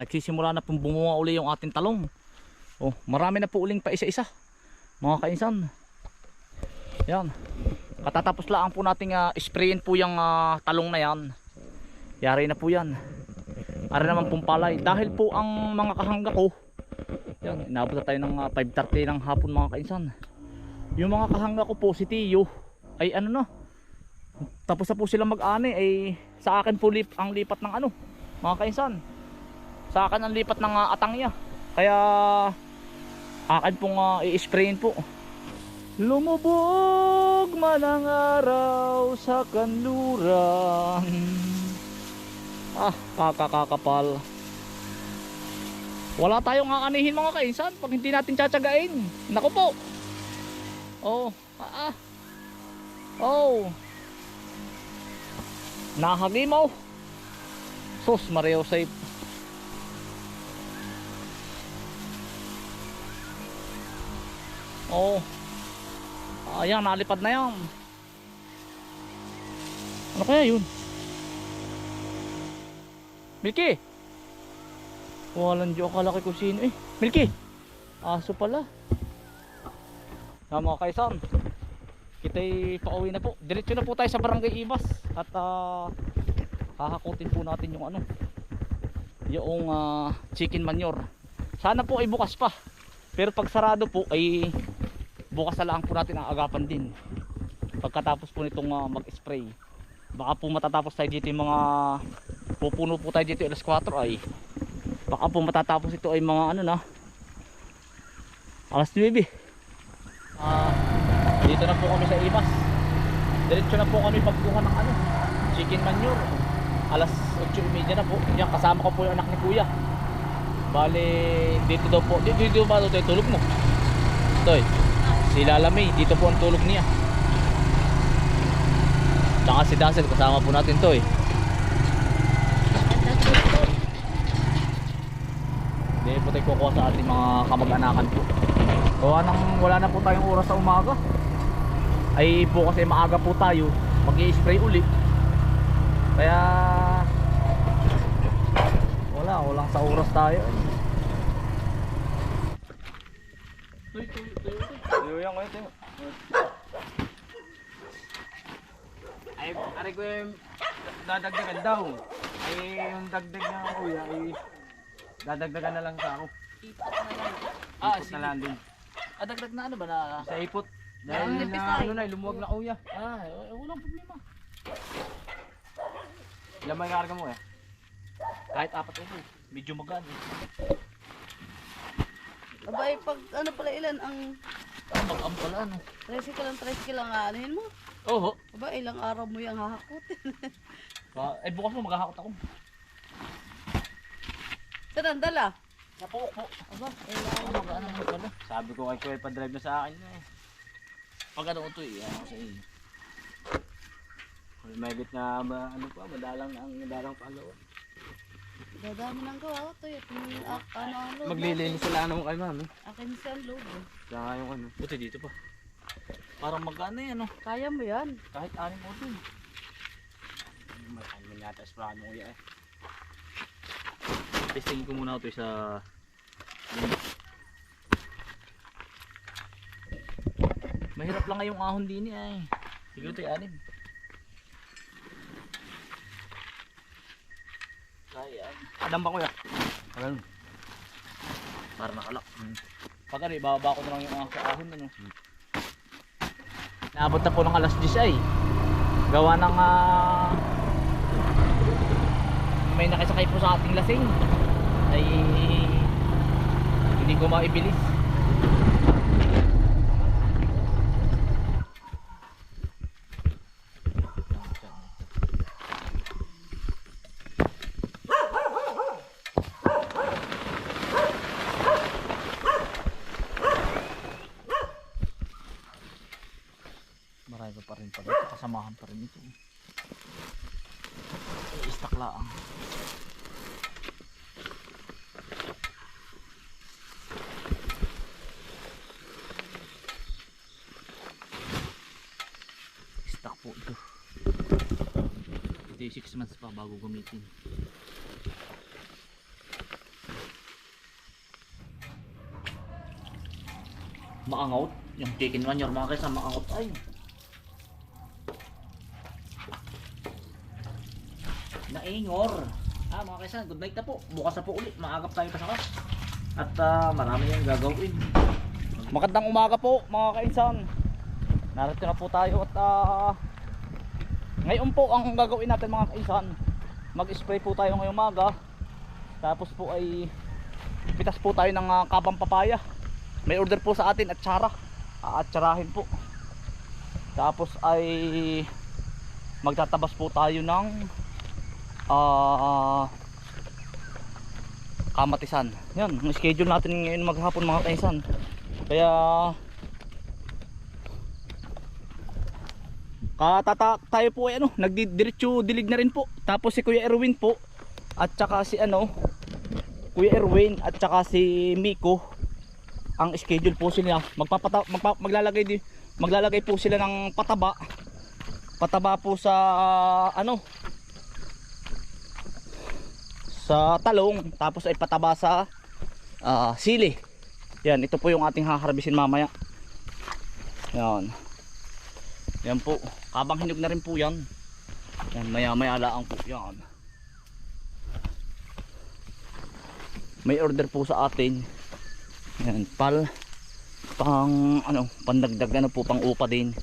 nagsisimula na pong bumunga uli yung ating talong. Oh, marami na po uling pa isa-isa. Mga kainsan. Yan. Katatapos lang po nating uh, sprayin po yung ah, talong na yan. Yari na po yan. Ara naman pong. Dahil po ang mga kahangga ko, yan, inabot na tayo ng ah, 5.30 ng hapon mga kainsan. Yung mga kahangga ko po, si Tiyo, ay ano na, tapos na po sila mag-ani, ay sa akin po lip, ang lipat ng ano, mga kainsan. Sa akin ang lipat ng ah, atangya. Kaya, akin pong uh, i-sprayin po. Lumubog man ang araw sa kanluran. Ah, kakakakapal. Wala tayong aanihin mga kainsan pag hindi natin tsatsagain. Naku po. Oh, ah, ah. Oh. Nahagimaw. Sus, Mario safe. Oh. Ayan, nalipad na yan. Ano kaya yun? Milky! Walang diyo kalaki kung sino eh. Milky! Aso pala. Na mga kaisan. Kita'y pauwi na po. Diretso na po tayo sa barangay Ibas. At ah, hahakutin po natin yung ano. Yung ah, chicken manure. Sana po ay bukas pa. Pero pag sarado po ay bukas na lang po natin ang agapan din. Pagkatapos po nitong ah, mag-spray. Baka po matatapos tayo dito yung mga pupuno po tayo dito alas 4 ay. Baka po matatapos ito ay mga ano na alas 9 ah dito na po kami sa Ibas diretso na po kami pagkuha ng ano chicken manure. Alas 8.30 na po. Yan kasama ko po yung anak ni kuya. Bali dito daw po. Dito, dito ba ito tulog mo? Ito eh si Lalamay dito po ang tulog niya tsaka si Dazzle kasama po natin to eh Hindi po tayo kukuha sa ating mga kamag-anakan po. Gawa nang wala na po tayong oras sa umaga. Ay po kasi maaga po tayo mag spray uli. Kaya wala, walang sa oras tayo. Tuy, tuy, tuy, tuy. Yo yan kayo tayo. Ay, ari ko yung dadagdagan daw. Ay, yung dagdag ng kuya ay dadagdagan na lang sa ako. Ah, Ipot na lang din. Ah, dagdag na ano ba na? Sa ipot. Ah, Dahil na ano na, lumuwag na kuya. Ah, eh, walang problema. Ilan ba yung karga mo eh? Kahit apat ito, medyo magaan eh. Abay, pag ano pala ilan ang Ah, mag-am pala ano. tricycle lang tricycle lang aanihin mo. Oo. Aba, ilang araw mo yung hahakutin. Oh, eh bukas mo maghahakot ako. Saan ang dala? Napuok po. Aba, Ah, ilang magaan naman pala. Sabi ko kay kuya, pa-drive na sa akin na eh. Pag ano ito eh, ano sa iyo. May bit na ba, ano pa, madalang ang madalang palo. Dadami ng gawa ko to. Yung ah, ano ang lobo. Maglilinis sila ano kay mami. Akin siya ang lobo. Saka yung ano. Buti dito pa. Parang magkano yan, ano? Kaya mo yan. Kahit anim mo din. Ano yata sprahan mo kuya eh. Testingin ko muna ito sa... Mahirap lang ngayong ahon din eh. Siguro ito anim. Adam ba kuya? Ano? Para nakalak. Hmm. Pag ano, ibababa ko na lang yung ahon sa ahon ano. Naabot na po ng alas 10 ay. Gawa ng ah, may nakisakay po sa ating lasing. Ay hindi ko maibilis. ito i-stack laang i-stack po ito. Ito 6 months pa bago gamitin. Maangot yung chicken one yung mga kaysa maangot tayo Naingor. Ah mga kaisan, good night na po. Bukas na po ulit. Maagap tayo pasakas. At ah, marami yung gagawin. Magandang umaga po mga kaisan. Narito na po tayo at ah, ngayon po ang gagawin natin mga kaisan. Mag-spray po tayo ngayong umaga. Tapos po ay pitas po tayo ng ah, kabang papaya. May order po sa atin at tsara. Aatsarahin po. Tapos ay magtatabas po tayo ng ah kamatisan. Yan, ang schedule natin ngayon maghapon mga kaisan. Kaya Katata tayo po ay ano, nagdidiretso dilig na rin po. Tapos si Kuya Erwin po at saka si ano, Kuya Erwin at saka si Miko ang schedule po sila magpapata magpa, maglalagay di maglalagay po sila ng pataba pataba po sa ah, ano sa talong tapos ay pataba sa ah, sili. Yan ito po yung ating haharbisin mamaya. Yan. Yan po. Kabang hinog na rin po yan. Yan maya maya laang po yan. May order po sa atin. Yan, pal pang ano, pandagdag ano po pang upa din.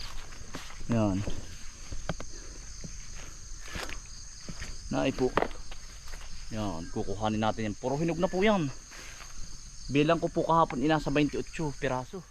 Yan. Nai po. Yan, kukuhanin natin yan. Puro hinog na po yan. Bilang ko po kahapon inasa 28 piraso.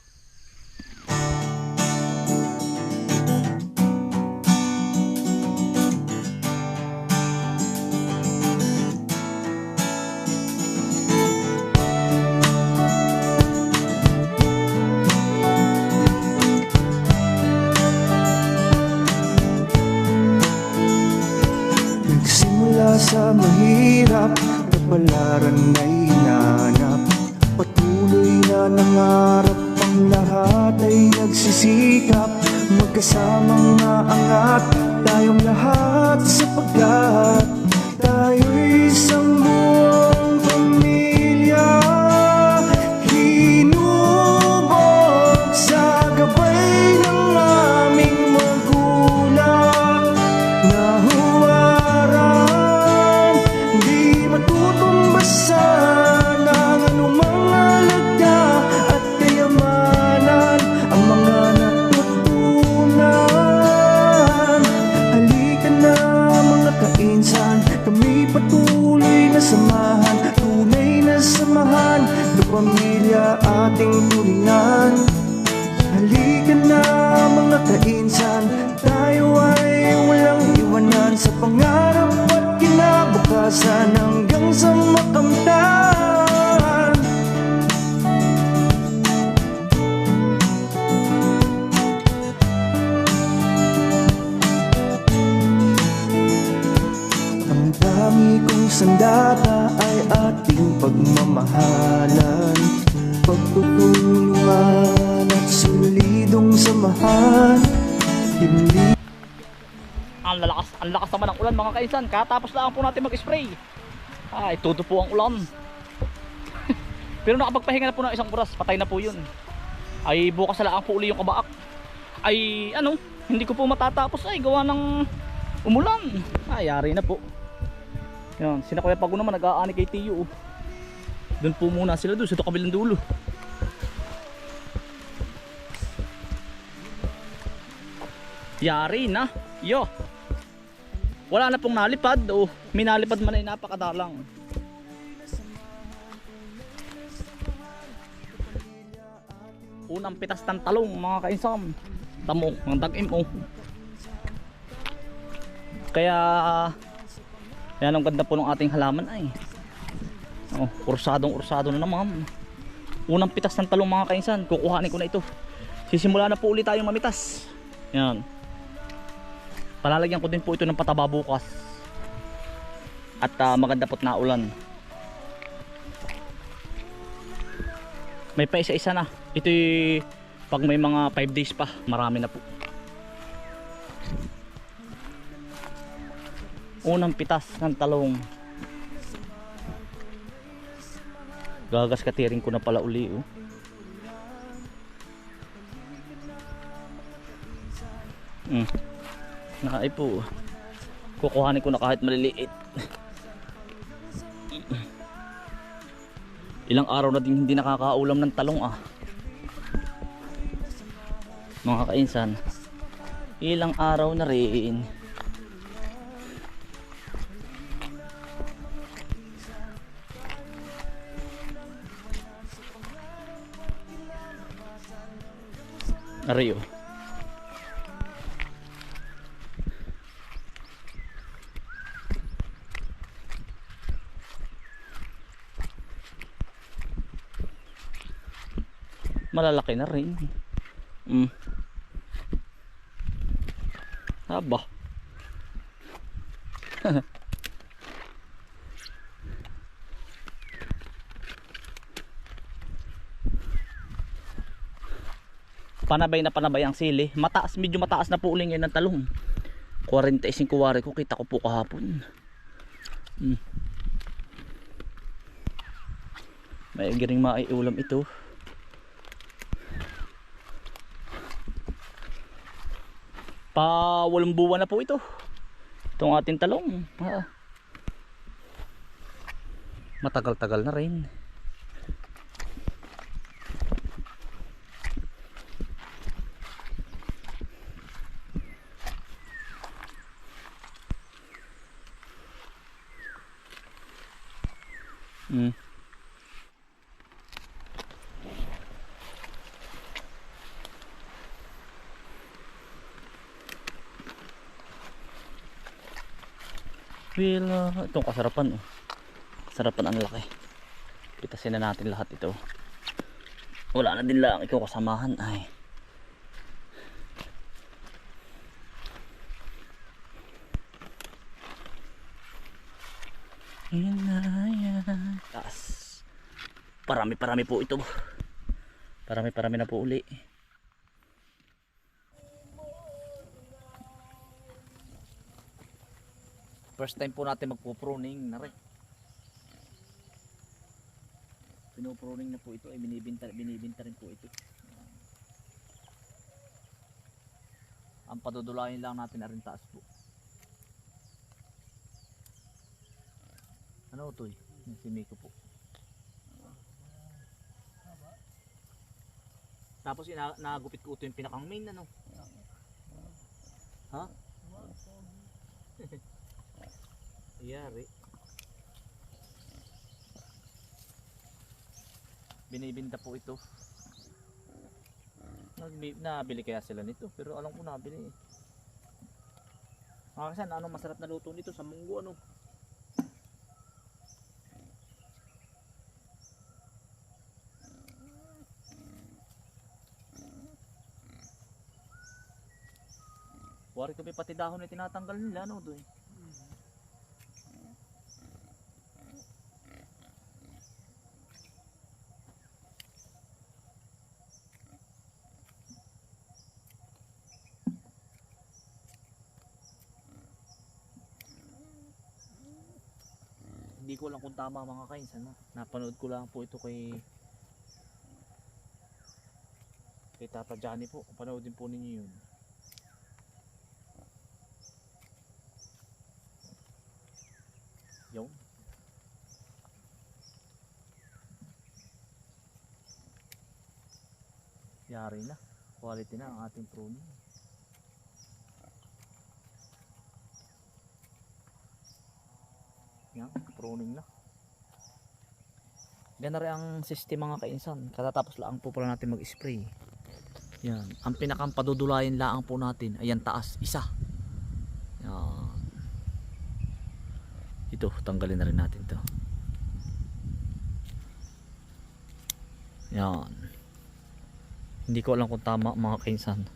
Katapos lang po natin mag-spray. Ay, todo po ang ulan. Pero nakapagpahinga na po ng isang oras, patay na po yun. Ay, bukas na lang po uli yung kabaak. Ay, ano, hindi ko po matatapos ay gawa ng umulan. Ay, yari na po. Yan, sina Kuya Pago naman nag-aani kay Tiyo. Doon po muna sila doon sa kabilang dulo. Yari na. Yo. Wala na pong nalipad o may nalipad man ay napakadalang. Unang pitas ng talong mga kainsam. Tamo, mga dagim oh. Kaya yan ang ganda po ng ating halaman ay. Oh, ursadong ursado na naman. Unang pitas ng talong mga kainsan, kukuhanin ko na ito. Sisimula na po ulit tayong mamitas. Yan palalagyan ko din po ito ng pataba bukas. At uh, maganda po't na ulan may pa isa isa na. Ito pag may mga 5 days pa marami na po. Unang pitas ng talong. Gagas katiring ko na pala uli oh. mm. Nakaay po. Kukuhanin ko na kahit maliliit. Ilang araw na din hindi nakakaulam ng talong ah. Mga kainsan. Ilang araw na rin. Aray oh. Malalaki na rin. Mm. Haba. panabay na panabay ang sili. Mataas, medyo mataas na po uling ngayon ng talong. 45 wari ko, kita ko po kahapon. Hmm. May giring maiulam ito. Pa walong buwan na po ito. Itong ating talong. Ah. Matagal-tagal na rin. Mm. Well, uh, itong kasarapan oh. Kasarapan ang laki. Pitasin na natin lahat ito. Wala na din lang ikaw kasamahan ay. Taas. Parami-parami po ito. Parami-parami na po uli. First time po natin magpo-pruning na rin. Pinupruning na po ito ay binibinta, binibinta rin po ito. Ang padudulayin lang natin na rin taas po. Ano ito eh? Si Miko po. Tapos ina nagupit ko ito yung pinakang main ano. Ha? Yari. Binibinta po ito. Nagbi- Nabili kaya sila nito pero alam ko nabili eh. Mga kasan, ano masarap na luto nito sa munggo ano? Wari kami pati dahon na tinatanggal nila ano doon. Hindi ko lang kung tama mga kains ano. Napanood ko lang po ito kay kay Tata Johnny po. Panoodin po ninyo yun. Yung. Yari na. Quality na ang ating pruning. Yan, pruning na. Gana rin ang system mga kainsan. Katatapos lang po pala natin mag-spray. Yan. Ang pinakang padudulayan lang po natin. Ayan taas. Isa. Yan. Ito, tanggalin na rin natin to. Yan. Hindi ko alam kung tama mga kainsan.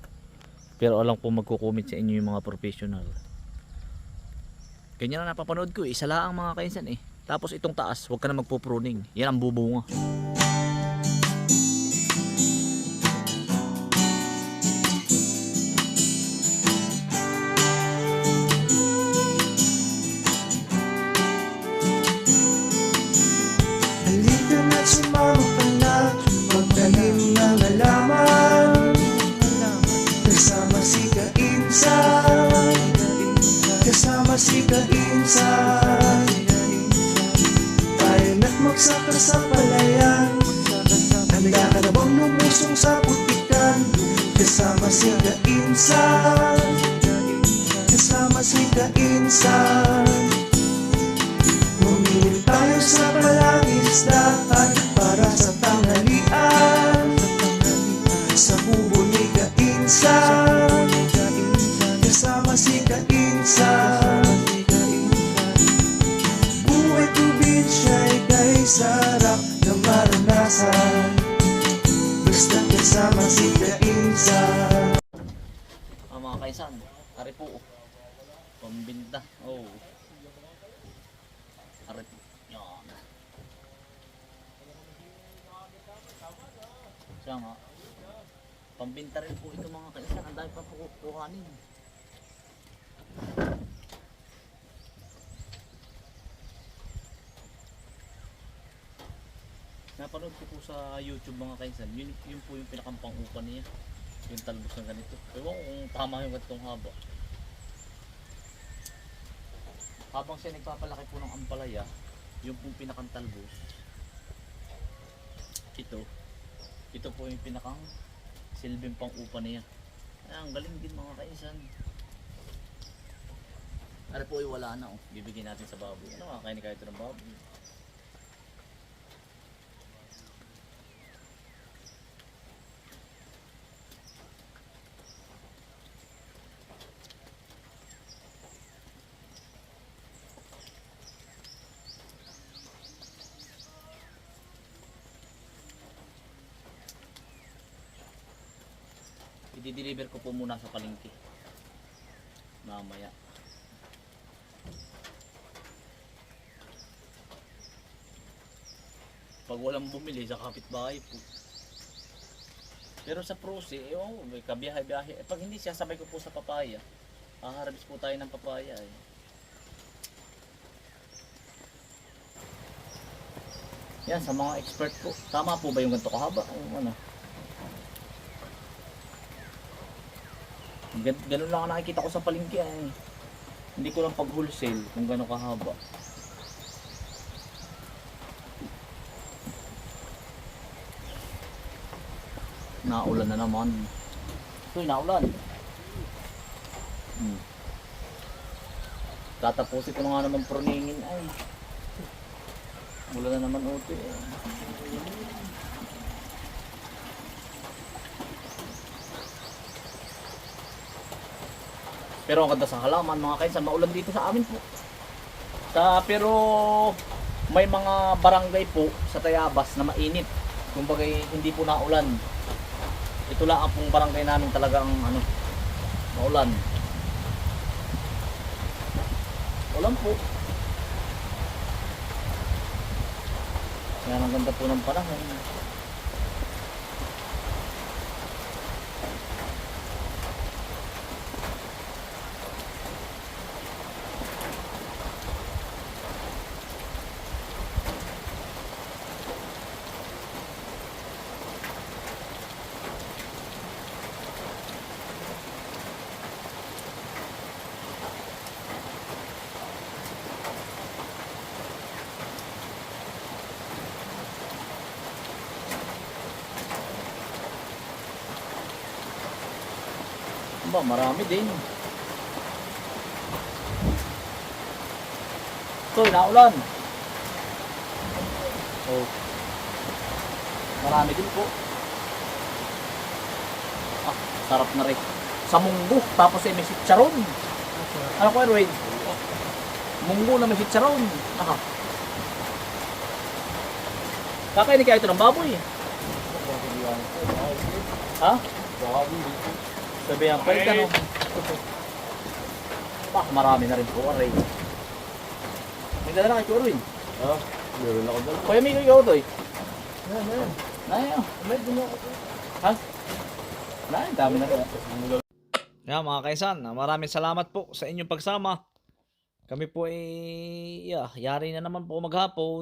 Pero alam ko magko-comment sa inyo yung mga professional. Ganyan na napapanood ko eh. Isa lang ang mga kainsan eh. Tapos itong taas, huwag ka na magpo-pruning. Yan ang bubunga. Lumusong sa putikan Kasama si kainsan. Kasama si kainsan. Bumili tayo sa palangisdaan Para sa tanghalian. Sa kubo ni kainsan. Kasama si kainsan Kaisan, ari po. Pambinta. Oh. Ari po. Yan. Siya nga. Pambinta rin po ito mga kaisan. Ang dami pa po kuhanin. Napanood ko po sa YouTube mga kaisan. Yun, yun po yung pinakampang upa niya yung talbos ng ganito. Ewan ko kung tama yung ganitong haba. Habang siya nagpapalaki po ng ampalaya, yung pong pinakang talbos, ito, ito po yung pinakang silbing pang upa niya. Ay, ang galing din mga kaisan. Ano po ay wala na oh. Bibigyan natin sa baboy. Ano makakain kahit ng baboy? I-deliver ko po muna sa palengke. Mamaya. Pag walang bumili sa kapitbahay po. Pero sa prosi, eh, oh, may kabiyahe-biyahe. Eh, pag hindi siya, sabay ko po sa papaya. Haharabis po tayo ng papaya eh. Yan, sa mga expert po. Tama po ba yung ganito kahaba? Ano? Gan- ganun lang ang nakikita ko sa palengke eh. Hindi ko lang pag wholesale kung gano'n kahaba. Naulan na naman. Uy, naulan. Hmm. Tatapusin ko na nga naman proningin ay. Mula na naman uti eh. Pero ang ganda sa halaman mga kainsan, maulan dito sa amin po. Sa, pero may mga barangay po sa Tayabas na mainit. Kumbaga hindi po naulan. Ito lang ang pong barangay namin talagang ano, maulan. Ulan po. Kaya ang ganda po ng panahon. Ba, marami din. Ito, naulan. Oh. Marami din po. Ah, sarap na rin. Sa munggo, tapos ay may sitcharon. Ano ko, Erwin? Munggo na may sitcharon. Aha. Kakainin kaya ito ng baboy. Ha? Sabi ang palit ano. Pak, marami na rin po, aray. May dala na kay Chorwin. Ah, meron ako dala. Kuya Miko, ikaw to eh. Yan, yan. Nayo. May dala ako. Ha? Nay, dami na rin. Yan mga kaisan, maraming salamat po sa inyong pagsama. Kami po ay, yeah, yari na naman po maghapon.